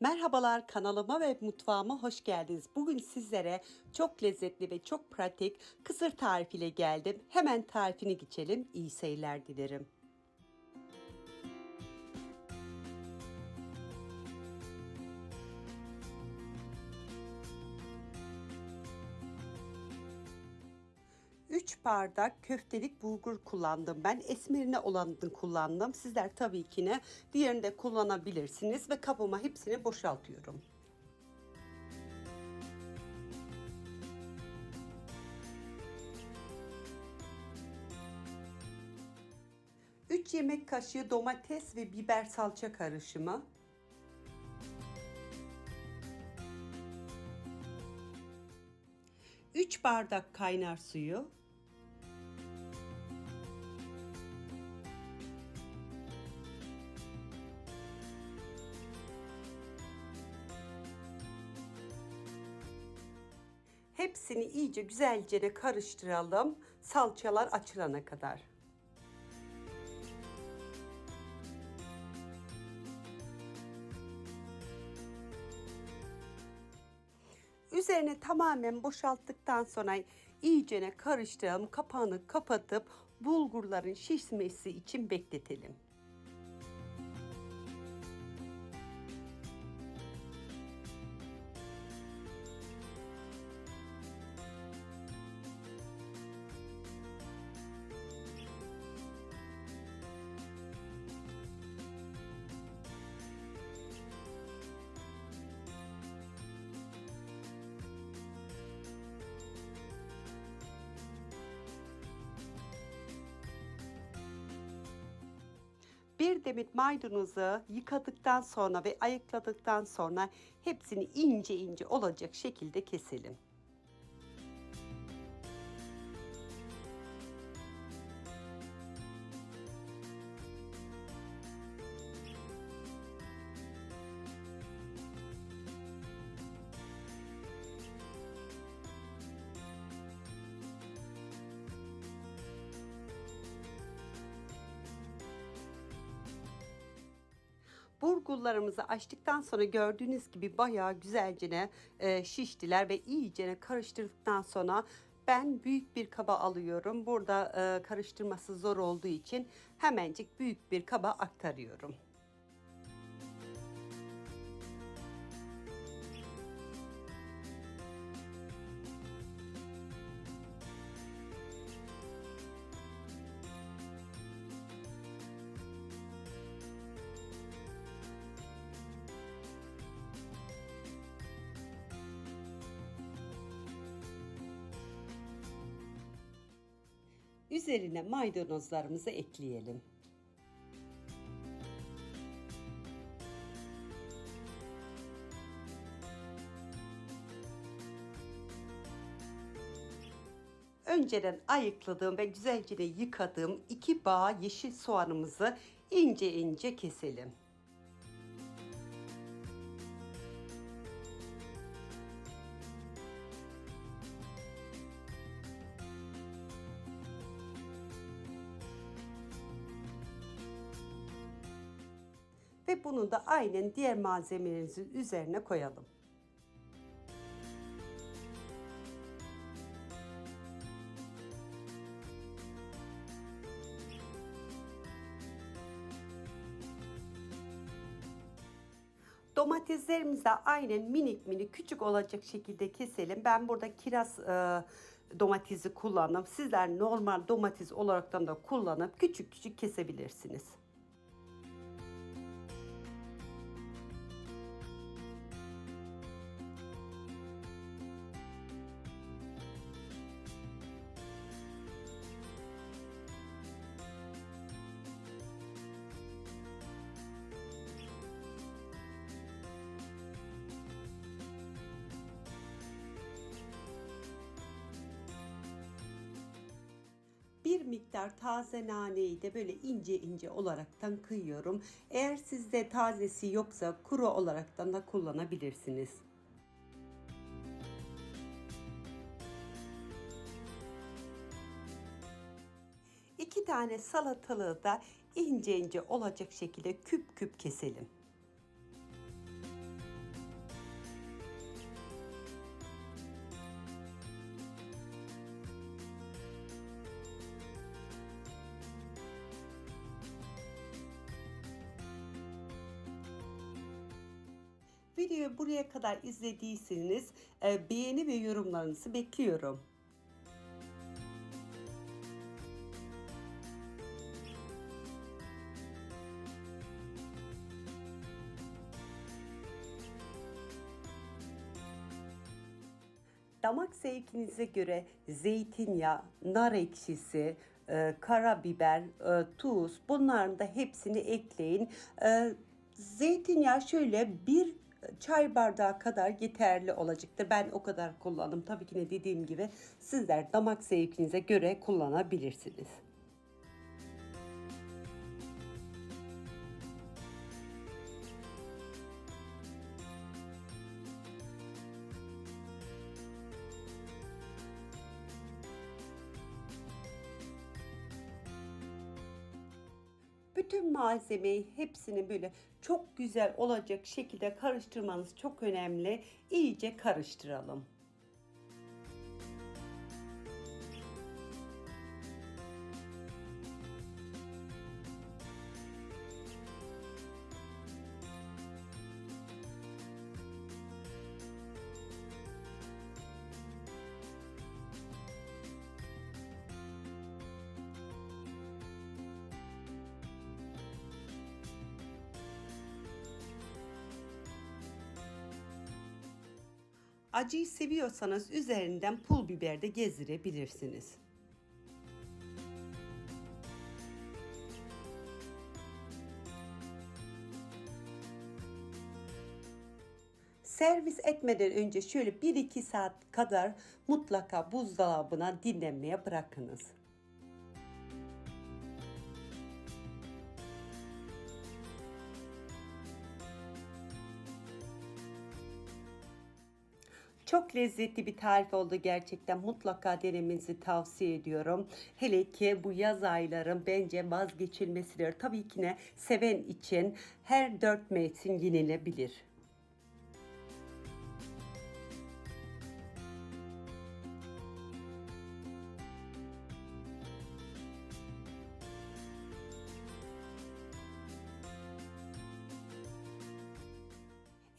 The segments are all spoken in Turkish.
Merhabalar kanalıma ve mutfağıma hoş geldiniz. Bugün sizlere çok lezzetli ve çok pratik kısır tarifiyle geldim. Hemen tarifini geçelim. İyi seyirler dilerim. Üç bardak köftelik bulgur kullandım ben. Esmerine olanını kullandım. Sizler tabii ki ne diğerini de kullanabilirsiniz ve kabıma hepsini boşaltıyorum. 3 yemek kaşığı domates ve biber salça karışımı. 3 bardak kaynar suyu. Hepsini iyice güzelce karıştıralım salçalar açılana kadar. Üzerine tamamen boşalttıktan sonra iyicene karıştıralım. Kapağını kapatıp bulgurların şişmesi için bekletelim. Bir demet maydanozu yıkadıktan sonra ve ayıkladıktan sonra hepsini ince ince olacak şekilde keselim. Burgullarımızı açtıktan sonra gördüğünüz gibi bayağı güzelce e, şiştiler ve iyicene karıştırdıktan sonra ben büyük bir kaba alıyorum. Burada e, karıştırması zor olduğu için hemencik büyük bir kaba aktarıyorum. Üzerine maydanozlarımızı ekleyelim. Önceden ayıkladığım ve güzelce de yıkadığım iki bağ yeşil soğanımızı ince ince keselim. Ve bunu da aynen diğer malzemelerimizin üzerine koyalım. Domateslerimizi aynen minik minik küçük olacak şekilde keselim. Ben burada kiraz e, domatesi kullandım. Sizler normal domates olaraktan da kullanıp küçük küçük kesebilirsiniz. Bir miktar taze naneyi de böyle ince ince olaraktan kıyıyorum. Eğer sizde tazesi yoksa kuru olaraktan da kullanabilirsiniz. İki tane salatalığı da ince ince olacak şekilde küp küp keselim. Videoyu buraya kadar izlediyseniz e, beğeni ve yorumlarınızı bekliyorum. Damak zevkinize göre zeytinyağı, nar ekşisi, e, karabiber, e, tuz bunların da hepsini ekleyin. E, zeytinyağı şöyle bir çay bardağı kadar yeterli olacaktır. Ben o kadar kullandım. Tabii ki ne dediğim gibi sizler damak zevkinize göre kullanabilirsiniz. Bütün malzemeyi hepsini böyle çok güzel olacak şekilde karıştırmanız çok önemli. İyice karıştıralım. Acıyı seviyorsanız üzerinden pul biber de gezdirebilirsiniz. Servis etmeden önce şöyle 1-2 saat kadar mutlaka buzdolabına dinlenmeye bırakınız. Çok lezzetli bir tarif oldu gerçekten. Mutlaka denemenizi tavsiye ediyorum. Hele ki bu yaz ayların bence vazgeçilmesidir. Tabii ki ne seven için her dört mevsim yenilebilir.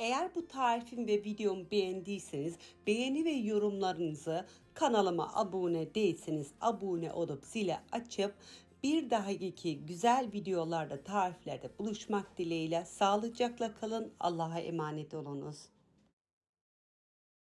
Eğer bu tarifim ve videomu beğendiyseniz beğeni ve yorumlarınızı kanalıma abone değilseniz abone olup zile açıp bir dahaki güzel videolarda tariflerde buluşmak dileğiyle sağlıcakla kalın. Allah'a emanet olunuz.